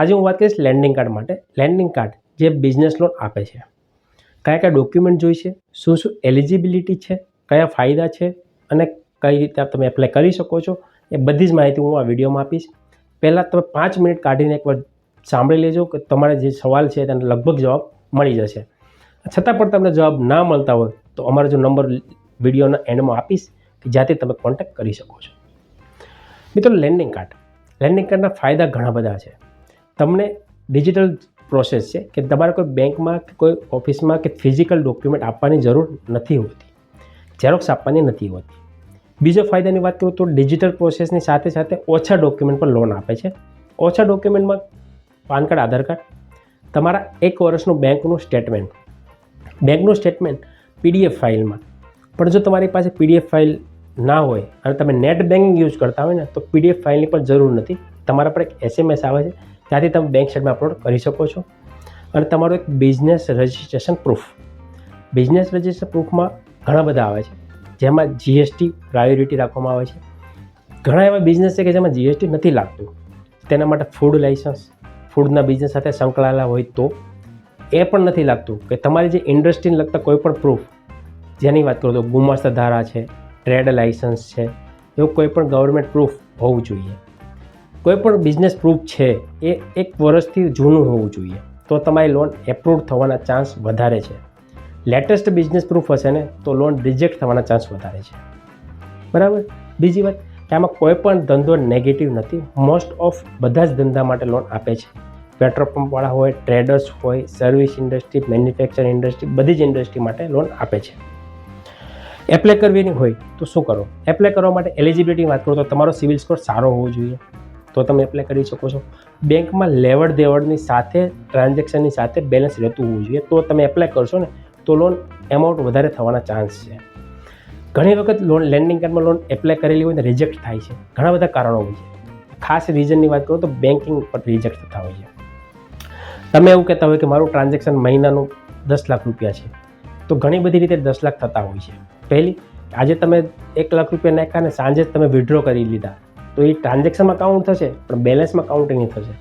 આજે હું વાત કરીશ લેન્ડિંગ કાર્ડ માટે. લેન્ડિંગ કાર્ડ જે બિઝનેસ લોન આપે છે. કયા કયા ડોક્યુમેન્ટ જોઈશે શું શું એલિજિબિલિટી છે? કયા ફાયદા છે? અને કઈ રીતે તમે એપ્લાય કરી શકો છો? એ બધી જ માહિતી હું આ વિડીયોમાં આપીશ. પહેલાં તમે પાંચ મિનિટ કાઢીને એકવાર સાંભળી લેજો કે તમારે જે સવાલ છે તેનો લગભગ જવાબ મળી જશે. છતાં પણ તમને જવાબ ના મળતા હોય તો અમારો જો નંબર વિડીયોના એન્ડમાં આપીશ કે જ્યાંથી તમે કોન્ટેક્ટ કરી શકો છો. મિત્રો લેન્ડિંગ કાર્ડ લેન્ડિંગ કાર્ડના ફાયદા ઘણા બધા છે. તમને ડિજિટલ પ્રોસેસ છે કે તમારે કોઈ બેંકમાં કે કોઈ ઓફિસમાં કે ફિઝિકલ ડોક્યુમેન્ટ આપવાની જરૂર નથી હોતી. ઝેરોક્સ આપવાની નથી હોતી. બીજો ફાયદાની વાત કરું તો ડિજિટલ પ્રોસેસની સાથે સાથે ઓછા ડોક્યુમેન્ટ પર લોન આપે છે. ઓછા ડોક્યુમેન્ટમાં પાન કાર્ડ, આધાર કાર્ડ. તમારા એક વર્ષનું બેંકનું સ્ટેટમેન્ટ. બેંકનું સ્ટેટમેન્ટ પીડીએફ ફાઇલમાં. પણ જો તમારી પાસે પીડીએફ ફાઇલ ના હોય અને તમે નેટ બેન્કિંગ યુઝ કરતા હોય ને, તો પીડીએફ ફાઇલની પણ જરૂર નથી. તમારા પર એક એસએમએસ આવે છે. ત્યાંથી તમે બેંક સ્ટેટમેન્ટ અપલોડ કરી શકો છો. અને તમારું એક business registration proof business registration પ્રૂફમાં ઘણા બધા આવે છે. જેમાં જીએસટી પ્રાયોરિટી રાખવામાં આવે છે. ઘણા એવા બિઝનેસ છે કે જેમાં જીએસટી નથી લાગતું. તેના માટે ફૂડ લાઇસન્સ ફૂડના બિઝનેસ સાથે સંકળાયેલા હોય તો એ પણ નથી લાગતું. કે તમારી જે ઇન્ડસ્ટ્રીને લગતા કોઈ પણ પ્રૂફ જેની વાત કરું તો ગુમાસ્તા ધારા છે ટ્રેડ લાઇસન્સ છે, એવું કોઈ પણ ગવર્મેન્ટ પ્રૂફ હોવું જોઈએ. કોઈ પણ બિઝનેસ પ્રૂફ છે, એ એક વર્ષથી જૂનું હોવું જોઈએ. તો તમારી લોન એપ્રુવ થવાના ચાન્સ વધારે છે. લેટેસ્ટ બિઝનેસ પ્રૂફ હશે ને, તો લોન રિજેક્ટ થવાના ચાન્સ વધારે છે. બરાબર? બીજી વાત, કે આમાં કોઈ પણ ધંધો નેગેટિવ નથી. મોસ્ટ ઓફ બધા જ ધંધા માટે લોન આપે છે. પેટ્રોલ પંપવાળા હોય ટ્રેડર્સ હોય સર્વિસ ઇન્ડસ્ટ્રી મેન્યુફેક્ચરિંગ ઇન્ડસ્ટ્રી બધી જ ઇન્ડસ્ટ્રી માટે લોન આપે છે. એપ્લાય કરવીની હોય તો શું કરો? એપ્લાય કરવા માટે એલિજિબિલિટી વાત કરું તો તમારો સિવિલ સ્કોર સારો હોવો જોઈએ. તો તમે એપ્લાય કરી શકો છો. બેંકમાં લેવડ દેવડની સાથે ટ્રાન્ઝેક્શનની સાથે બેલેન્સ રહેતું હોવું જોઈએ. તો તમે એપ્લાય કરશો ને, તો લોન એમાઉન્ટ વધારે થવાના ચાન્સ છે. ઘણી વખત લોન લેન્ડિંગ કાર્ડમાં લોન એપ્લાય કરેલી હોય ને રિજેક્ટ થાય છે. ઘણા બધા કારણો હોય છે. ખાસ રીઝનની વાત કરું તો બેન્કિંગ પર રિજેક્ટ થતા હોય છે. તમે એવું કહેતા હોય કે મારું ટ્રાન્ઝેક્શન મહિનાનું દસ લાખ રૂપિયા છે. તો ઘણી બધી રીતે દસ લાખ થતા હોય છે. પહેલી, આજે તમે એક લાખ રૂપિયા નાખ્યા ને સાંજે તમે વિડ્રો કરી લીધા. તો એ ટ્રાન્ઝેક્શનમાં કાઉન્ટ થશે, પણ બેલેન્સમાં કાઉન્ટ નહીં થશે.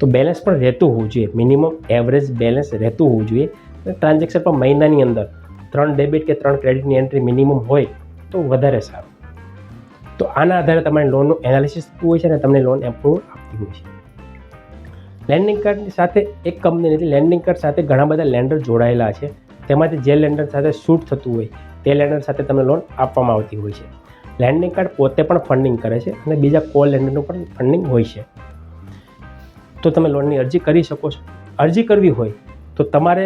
તો બેલેન્સ પણ રહેતું હોવું જોઈએ. મિનિમમ એવરેજ બેલેન્સ રહેતું હોવું જોઈએ. ટ્રાન્ઝેક્શન પણ મહિનાની અંદર ત્રણ ડેબિટ કે ત્રણ ક્રેડિટની એન્ટ્રી મિનિમમ હોય, તો વધારે સારું. તો આના આધારે તમારે લોનનું એનાલિસિસ થતું હોય છે અને તમને લોન એપ્રુવ આપતી હોય છે. લેન્ડિંગ કાર્ડની સાથે એક કંપની નથી લેન્ડિંગ કાર્ડ સાથે ઘણા બધા લેન્ડર જોડાયેલા છે. તેમાંથી જે લેન્ડર સાથે શૂટ થતું હોય, તે લેન્ડર સાથે તમને લોન આપવામાં આવતી હોય છે. લેન્ડિંગ કાર્ડ પોતે પણ ફંડિંગ કરે છે અને બીજા કો લેન્ડરનું પણ ફંડિંગ હોય છે. તો તમે લોનની અરજી કરી શકો છો. અરજી કરવી હોય તો તમારે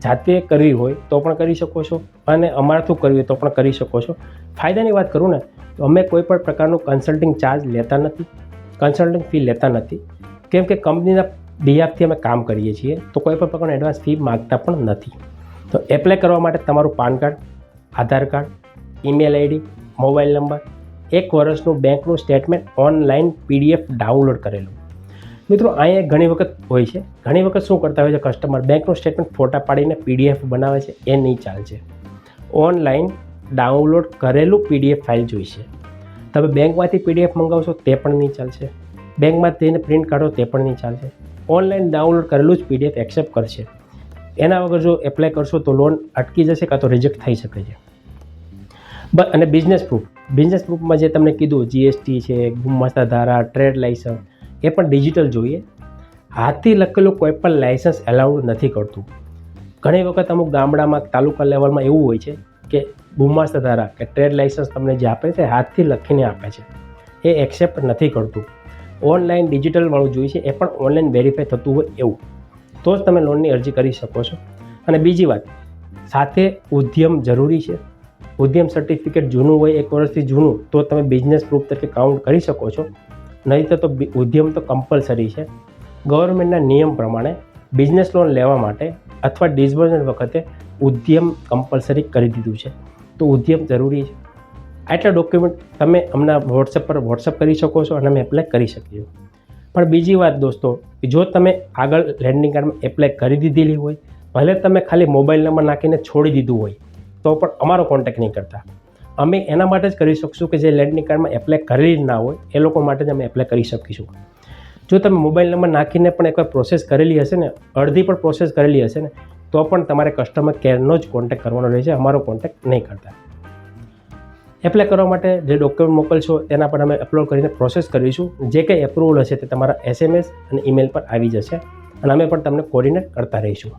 જાતે કરવી હોય તો પણ કરી શકો છો અને અમારા થ્રુ કરવી હોય તો પણ કરી શકો છો. ફાયદાની વાત કરું ને તો અમે કોઈ પણ પ્રકારનું કન્સલ્ટિંગ ચાર્જ લેતા નથી કન્સલ્ટિંગ ફી લેતા નથી. કેમ કે કંપનીના બિહાફથી અમે કામ કરીએ છીએ, તો કોઈ પણ પ્રકારનું એડવાન્સ ફી માગતા પણ નથી. તો એપ્લાય કરવા માટે તમારું PAN card Aadhaar card email ID mobile number, એક વર્ષનું બેંકનું સ્ટેટમેન્ટ ઓનલાઈન પીડીએફ ડાઉનલોડ કરેલું. મિત્રો, અહીંયા ઘણી વખત હોય છે. ઘણી વખત શું કરતા હોય છે કસ્ટમર બેંકનું સ્ટેટમેન્ટ ફોટા પાડીને પીડીએફ બનાવે છે. એ નહીં ચાલશે ઓનલાઈન ડાઉનલોડ કરેલું પીડીએફ ફાઇલ જોઈશે. તમે બેંકમાંથી પીડીએફ મંગાવશો તે પણ નહીં ચાલશે બેંકમાં જઈને પ્રિન્ટ કાઢો તે પણ નહીં ચાલશે ઓનલાઈન ડાઉનલોડ કરેલું જ પીડીએફ એક્સેપ્ટ કરશે. એના વગર જો એપ્લાય કરશો તો લોન અટકી જશે કાં તો રિજેક્ટ થઈ શકે છે. અને બિઝનેસ પ્રૂફ બિઝનેસ પ્રૂફમાં જે તમને કીધું જીએસટી છે ગુમાસ્તા ધારા ટ્રેડ લાઇસન્સ એ પણ ડિજિટલ જોઈએ. હાથથી લખેલું કોઈ પણ લાઇસન્સ એલાઉડ નથી કરતું. ઘણી વખત અમુક ગામડામાં, તાલુકા લેવલમાં એવું હોય છે કે ગુમાસ્તા ધારા, કે ટ્રેડ લાઇસન્સ તમને જે આપે છે, હાથથી લખીને આપે છે. એ એક્સેપ્ટ નથી કરતું. ઓનલાઈન ડિજિટલવાળું જોઈએ છે, એ પણ ઓનલાઈન વેરીફાઈ થતું હોય એવું. તો જ તમે લોનની અરજી કરી શકો છો. અને બીજી વાત, સાથે ઉદ્યમ જરૂરી છે. ઉદ્યમ સર્ટિફિકેટ જૂનું હોય, એક વર્ષથી જૂનું, તો તમે બિઝનેસ પ્રૂફ તરીકે કાઉન્ટ કરી શકો છો. નહીં તો ઉદ્યમ તો કમ્પલસરી છે. ગવર્મેન્ટના નિયમ પ્રમાણે બિઝનેસ લોન લેવા માટે અથવા ડિસબર્સમેન્ટ વખતે ઉદ્યમ કમ્પલસરી કરી દીધું છે. તો ઉદ્યમ જરૂરી છે. આટલા ડોક્યુમેન્ટ તમે અમને વોટ્સએપ પર વોટ્સએપ કરી શકો છો અને અમે એપ્લાય કરી શકીએ. પણ બીજી વાત દોસ્તો કે જો તમે આગળ લેન્ડિંગ કાર્ડમાં એપ્લાય કરી દીધેલી હોય, ભલે તમે ખાલી મોબાઈલ નંબર નાખીને છોડી દીધું હોય તો પણ અમારો કોન્ટેક્ટ નહીં કરતા. અમે એના માટે જ કરી શકશું કે જે લેન્ડની કાર્ડમાં એપ્લાય કરેલી ના હોય, એ લોકો માટે જ અમે એપ્લાય કરી શકીશું. જો તમે મોબાઈલ નંબર નાખીને પણ એકવાર પ્રોસેસ કરેલી હશે ને, અડધી પણ પ્રોસેસ કરેલી હશે ને, તો પણ તમારે કસ્ટમર કેરનો જ કોન્ટેક્ટ કરવાનો રહેશે, અમારો કોન્ટેક્ટ નહીં કરતા. એપ્લાય કરવા માટે જે ડોક્યુમેન્ટ મોકલશો, તેના પર અમે અપલોડ કરીને પ્રોસેસ કરીશું. જે કંઈ એપ્રુવલ હશે તે તમારા એસએમએસ અને ઈમેલ પર આવી જશે અને અમે પણ તમને કોર્ડિનેટ કરતા રહીશું.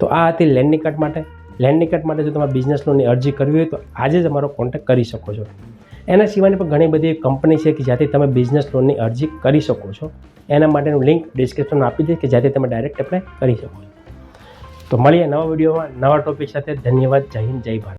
તો આ હતી લેન્ડિંગ કાર્ડ માટે. લેન્ડિંગ કાર્ડ માટે જો તમારે બિઝનેસ લોનની અરજી કરવી હોય તો આજે જ અમારો કોન્ટેક્ટ કરી શકો છો. એના સિવાયની પણ ઘણી બધી કંપની છે કે જ્યાંથી તમે બિઝનેસ લોનની અરજી કરી શકો છો. એના માટેનું લિંક ડિસ્ક્રિપ્શનમાં આપી દઈશ કે જ્યાંથી તમે ડાયરેક્ટ એપ્લાય કરી શકો છો. તો મળીએ નવા વિડીયોમાં નવા ટોપિક સાથે. ધન્યવાદ. જય હિન્દ, જય ભારત.